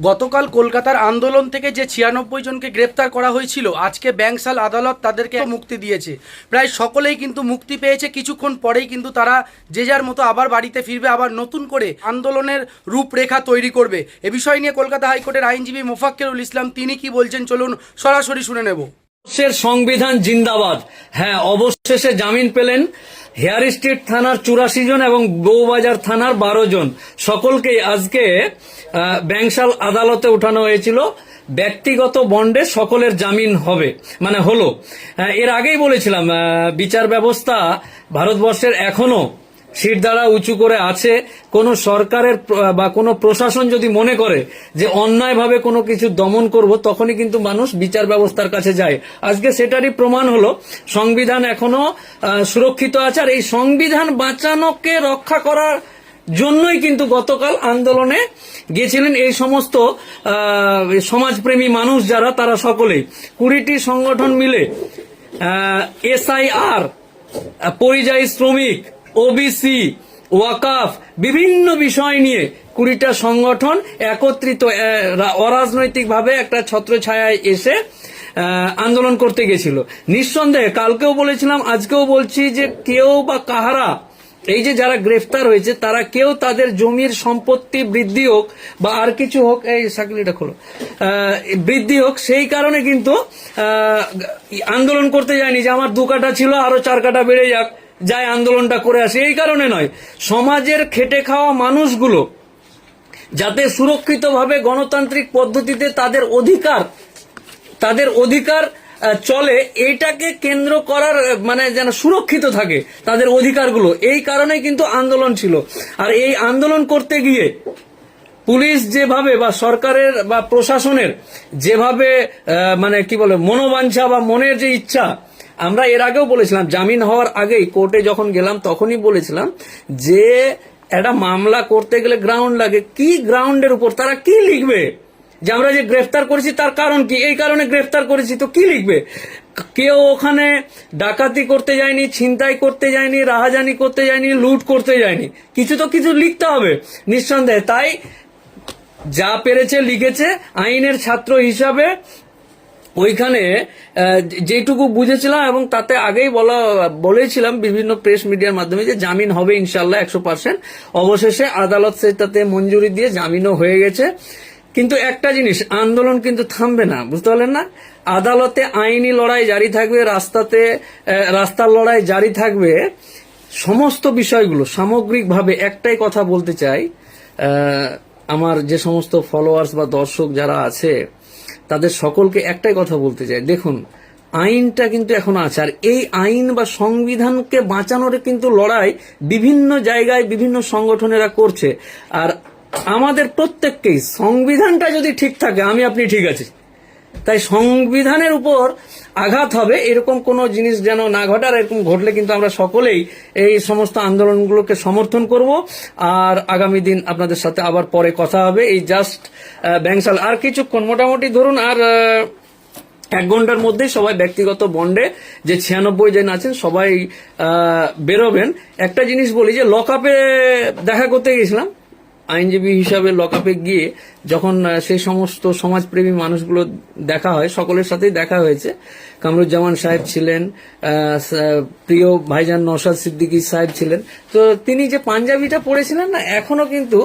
গতকাল কলকাতার আন্দোলন থেকে যে ছিয়ানব্বই জনকে গ্রেপ্তার করা হয়েছিল, আজকে ব্যাংসাল আদালত তাদেরকে মুক্তি দিয়েছে। প্রায় সকলেই কিন্তু মুক্তি পেয়েছে, কিছুক্ষণ পরেই কিন্তু তারা যে যার মতো আবার বাড়িতে ফিরবে, আবার নতুন করে আন্দোলনের রূপরেখা তৈরি করবে। এ বিষয় নিয়ে কলকাতা হাইকোর্টের আইনজীবী মোফাক্কেরুল ইসলাম তিনি কি বলছেন চলুন সরাসরি শুনে নেব। সংবিধান জিন্দাবাদ। হ্যাঁ অবশেষে জামিন পেলেন। হেয়ার স্ট্রিট থানার চুরাশি জন এবং বউবাজার থানার বারো জন। সকলকেই আজকে ব্যাংশাল আদালতে উঠানো হয়েছিল। ব্যক্তিগত বন্ডে সকলের জামিন হবে মানে হলো। এর আগেই বলেছিলাম বিচার ব্যবস্থা ভারতবর্ষের এখনও সিট দ্বারা উঁচু করে আছে, কোন সরকারের বা কোনো প্রশাসন যদি মনে করে যে অন্যায়ভাবে কোনো কিছু দমন করব, তখনই কিন্তু মানুষ বিচার ব্যবস্থার কাছে যায়। আজকে সেটারই প্রমাণ হলো, সংবিধান এখনও সুরক্ষিত আছে, আর এই সংবিধান বাঁচানোকে রক্ষা করার জন্যই কিন্তু গতকাল আন্দোলনে গিয়েছিলেন এই সমস্ত সমাজপ্রেমী মানুষ যারা, তারা সকলেই। কুড়িটি সংগঠন মিলে এসআইআর পরিযায়ী শ্রমিক ওবিসি ওয়াকাফ, বিভিন্ন বিষয় নিয়ে কুড়িটা সংগঠন একত্রিত অরাজনৈতিকভাবে একটা ছত্রছায়ায় এসে আন্দোলন করতে গেছিল। নিঃসন্দেহে, কালকেও বলেছিলাম, আজকেও বলছি যে কেউ বা কাহারা, এই যে যারা গ্রেফতার হয়েছে, তারা কেউ তাদের জমির সম্পত্তি বৃদ্ধি হোক বা আর কিছু হোক, এই সাকিলিটা খোলো। বৃদ্ধি হোক, সেই কারণে কিন্তু আন্দোলন করতে যায়নি যে আমার দু কাটা ছিল, আরও চার কাটা বেড়ে যাক। যাই আন্দোলনটা করে আসে, এই কারণে নয়। সমাজের খেটে খাওয়া মানুষগুলো যাতে সুরক্ষিতভাবে গণতান্ত্রিক পদ্ধতিতে তাদের অধিকার তাদের অধিকার চলে, এইটাকে কেন্দ্র করার মানে যেন সুরক্ষিত থাকে তাদের অধিকারগুলো, এই কারণেই কিন্তু আন্দোলন ছিল। আর এই আন্দোলন করতে গিয়ে পুলিশ যেভাবে বা সরকারের বা প্রশাসনের যেভাবে মানে কি বলে, মনোবাঞ্ছা বা মনের যে ইচ্ছা আমরা এর আগেও বলেছিলাম, জামিন হওয়ার আগেই কোর্টে যখন গেলাম তখনই বলেছিলাম যে একটা মামলা করতে গেলে গ্রাউন্ড লাগে। কি গ্রাউন্ডের উপর? তারা কি লিখবে? যে আমরা যে গ্রেফতার করেছি তার কারণ কি? এই কারণে গ্রেফতার করেছি, তো কি লিখবে? কেউ ওখানে ডাকাতি করতে যায়নি, ছিনতাই করতে যায়নি, রাহাজানি করতে যায়নি, লুট করতে যায়নি। কিছু তো কিছু লিখতে হবে, নিঃসন্দেহে। তাই যা পেরেছে লিখেছে, আইনের ছাত্র হিসাবে ওইখানে যেটুকু বুঝেছিলাম এবং তাতে আগেই বলা, বলেছিলাম বিভিন্ন প্রেস মিডিয়ার মাধ্যমে যে জামিন হবে ইনশাল্লাহ একশো পার্সেন্ট অবশেষে আদালত সেটাতে মঞ্জুরি দিয়ে জামিনও হয়ে গেছে। কিন্তু একটা জিনিস, আন্দোলন কিন্তু থামবে না, বুঝতে পারলেন না? আদালতে আইনি লড়াই জারি থাকবে, রাস্তাতে রাস্তার লড়াই জারি থাকবে। সমস্ত বিষয়গুলো সামগ্রিকভাবে একটাই কথা বলতে চাই আমার যে সমস্ত ফলোয়ার্স বা দর্শক যারা আছে তাদের সকলকে একটাই কথা বলতে চাই। দেখুন, আইনটা কিন্তু এখন আছে, আর এই আইন বা সংবিধানকে বাঁচানোর কিন্তু লড়াই বিভিন্ন জায়গায় বিভিন্ন সংগঠনেরা করছে। আর আমাদের প্রত্যেককেই সংবিধানটা যদি ঠিক থাকে, আমি, আপনি ঠিক আছি। তাই সংবিধানের উপর আঘাত হবে, এরকম কোনো জিনিস যেন না ঘটার, এরকম ঘটলে কিন্তু আমরা সকলেই এই সমস্ত আন্দোলনগুলোকে সমর্থন করব। আর আগামী দিন আপনাদের সাথে আবার পরে কথা হবে। এই জাস্ট ব্যাংসাল। আর কিছুক্ষণ, মোটামুটি ধরুন, আর এক ঘণ্টার মধ্যেই সবাই ব্যক্তিগত বন্ডে যে ছিয়ানব্বই জন আছেন, সবাই বেরোবেন। একটা জিনিস বলি যে, লকআপে দেখা করতে গেছিলাম আইনজীবী হিসাবে লকআপে গিয়ে যখন সেই সমস্ত সমাজপ্রেমী মানুষগুলো দেখা হয়, সকলের সাথেই দেখা হয়েছে। কামরুজ্জামান সাহেব ছিলেন প্রিয় ভাইজান নওশাদ সিদ্দিকী সাহেব ছিলেন। তো তিনি যে পাঞ্জাবিটা পরেছিলেন না, এখনও কিন্তু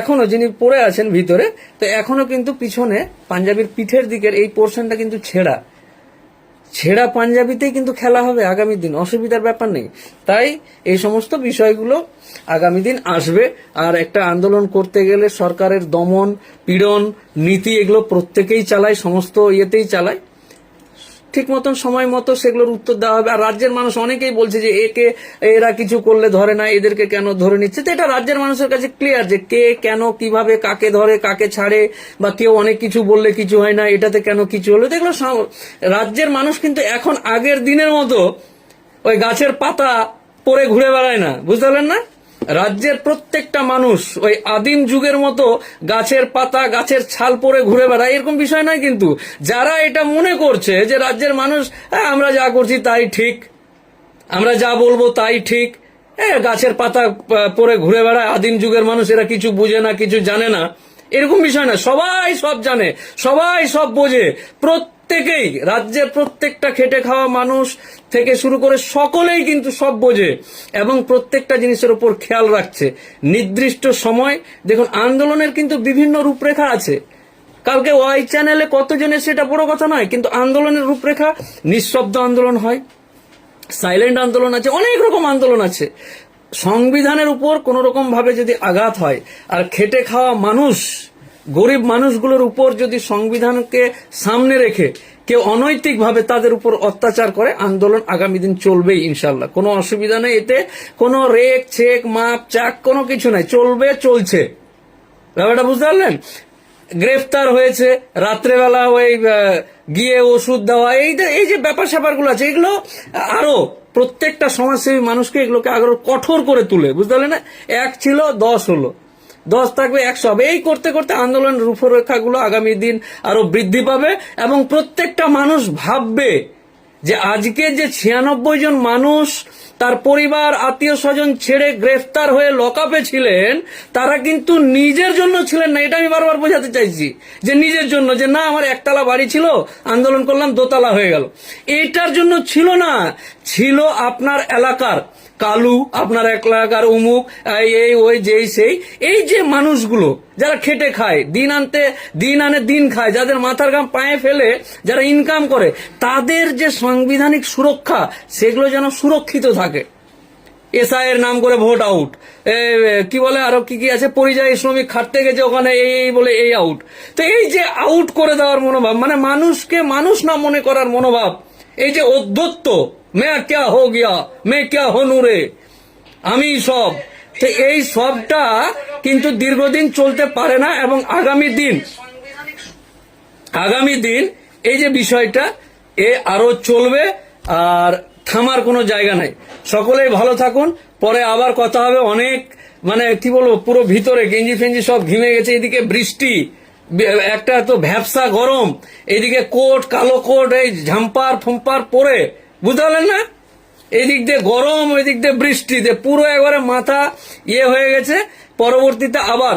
এখনও যিনি পরে আছেন ভিতরে, তো এখনও কিন্তু পিছনে পাঞ্জাবির পিঠের দিকের এই পোর্শনটা কিন্তু ছেঁড়া। ছেঁড়া পাঞ্জাবিতেই কিন্তু খেলা হবে আগামী দিন, অসুবিধার ব্যাপার নেই। তাই এই সমস্ত বিষয়গুলো আগামী দিন আসবে। আর একটা আন্দোলন করতে গেলে সরকারের দমন, পীড়ন নীতি এগুলো প্রত্যেকেই চালায়, সমস্ত ইয়েতেই চালায়। ঠিক মতন সময় মতো সেগুলোর উত্তর দেওয়া হবে। আর রাজ্যের মানুষ অনেকেই বলছে যে একে, এরা কিছু করলে ধরে না, এদেরকে কেন ধরে নিচ্ছে? তো এটা রাজ্যের মানুষের কাছে ক্লিয়ার যে কে কেন, কীভাবে, কাকে ধরে, কাকে ছাড়ে, বা কেউ অনেক কিছু বললে কিছু হয় না, এটাতে কেন কিছু হলো? তো এগুলো রাজ্যের মানুষ কিন্তু এখন আগের দিনের মতো ওই গাছের পাতা পরে ঘুরে বেড়ায় না। বুঝতে পারলেন না? রাজ্যের প্রত্যেকটা মানুষ ওই আদিম যুগের মতো গাছের পাতা গাছের ছাল পরে ঘুরে বেড়ায় এরকম বিষয় নয় কিন্তু। যারা এটা মনে করছে যে রাজ্যের মানুষ "হ্যাঁ, আমরা যা করছি তাই ঠিক আমরা যা বলব তাই ঠিক এ গাছের পাতা পরে ঘুরে বেড়ায় আদিম যুগের মানুষ এরা কিছু বুঝে না কিছু জানে না। এরকম বিষয় না, সবাই সব জানে, সবাই সব বোঝে। প্রত্যেকেই, রাজ্যের প্রত্যেকটা খেটে খাওয়া মানুষ থেকে শুরু করে সকলেই কিন্তু সব বোঝে এবং প্রত্যেকটা জিনিসের উপর খেয়াল রাখছে। নির্দিষ্ট সময়, দেখুন, আন্দোলনের কিন্তু বিভিন্ন রূপরেখা আছে। কালকে ওয়াই চ্যানেলে কতজনের সেটা বড় কথা নয়, কিন্তু আন্দোলনের রূপরেখা, নিঃশব্দ আন্দোলন হয়, সাইলেন্ট আন্দোলন আছে, অনেক রকম আন্দোলন আছে। সংবিধানের উপর কোন রকম ভাবে যদি আঘাত হয়, আর খেটে খাওয়া মানুষ, গরিব মানুষগুলোর উপর যদি সংবিধানকে সামনে রেখে কেউ অনৈতিকভাবে তাদের উপর অত্যাচার করে, আন্দোলন আগামী দিন চলবেই ইনশাল্লাহ কোনো অসুবিধা নেই এতে, কোনো রেক, ছেক, মাপ, চাক, কোনো কিছু নাই। চলবে, চলছে। ব্যাপারটা বুঝতে পারলেন? গ্রেফতার হয়েছে, রাত্রেবেলা ওই গিয়ে ওষুধ দেওয়া, এই যে এই যে ব্যাপার স্যাপারগুলো আছে, এগুলো আরও প্রত্যেকটা সমাজসেবী মানুষকে এগুলোকে আগ্রহ কঠোর করে তুলে, বুঝতে পারলেন না? এক ছিল, দশ হলো। দশ থাকবে একশো হবে এই করতে করতে আন্দোলনের রূপরেখাগুলো আগামী দিন আরও বৃদ্ধি পাবে এবং প্রত্যেকটা মানুষ ভাববে যে আজকে যে ছিয়ানব্বই জন মানুষ তার পরিবার, আত্মীয় স্বজন ছেড়ে গ্রেফতার হয়ে লকআপে ছিলেন, তারা কিন্তু নিজের জন্য ছিলেন না, এটা আমি বারবার বোঝাতে চাইছি। যে নিজের জন্য, যে না, আমার একতলা বাড়ি ছিল, আন্দোলন করলাম, দোতলা হয়ে গেল। এটার জন্য ছিল না, ছিল আপনার এলাকার। কালু, আপনার এলাকার উমুক এই ওই, যেই, সেই। এই যে মানুষগুলো, যারা খেটে খায়, দিন আনতে, দিন আনে, দিন খায়, যাদের মাথার গাম পায়ে ফেলে, যারা ইনকাম করে, তাদের যে সাংবিধানিক সুরক্ষা, সেগুলো যেন সুরক্ষিত থাকে। এসআই এর নাম করে ভোট আউট কি বলে, আরও কি কি আছে? পরিযায়ী শ্রমিক খাটতে গেছে ওখানে, এই এই বলে এই আউট তো এই যে আউট করে দেওয়ার মনোভাব মানে মানুষকে মানুষ না মনে করার মনোভাব, এই যে অধ্যত্ত মে ক্যা হো গিয়া মে ক্যা হনু রে আমি সব। তো এই সবটা কিন্তু দীর্ঘদিন চলতে পারে না এবং আগামী দিন আগামী দিন এই যে বিষয়টা, এ আরও চলবে আর থামার কোনো জায়গা নাই। সকলেই ভালো থাকুন। পরে আবার কথা হবে অনেক মানে কি বলব, পুরো ভিতরে গেঞ্জি ফেঞ্জি সব ঘিমে গেছে, এদিকে বৃষ্টি, একটা তো ভ্যাবসা গরম, এদিকে কোট, কালো কোট, এই ঝাম্পার ফুম্পার পরে বুঝতে পারলেন না? এদিক দিয়ে গরম ওই দিক দিয়ে বৃষ্টি, দিয়ে পুরো একবারে মাথা ইয়ে হয়ে গেছে। পরবর্তীতে আবার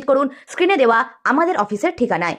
ভিজিট করুন। স্ক্রিনে দেওয়া আমাদের অফিসের ঠিকানায়।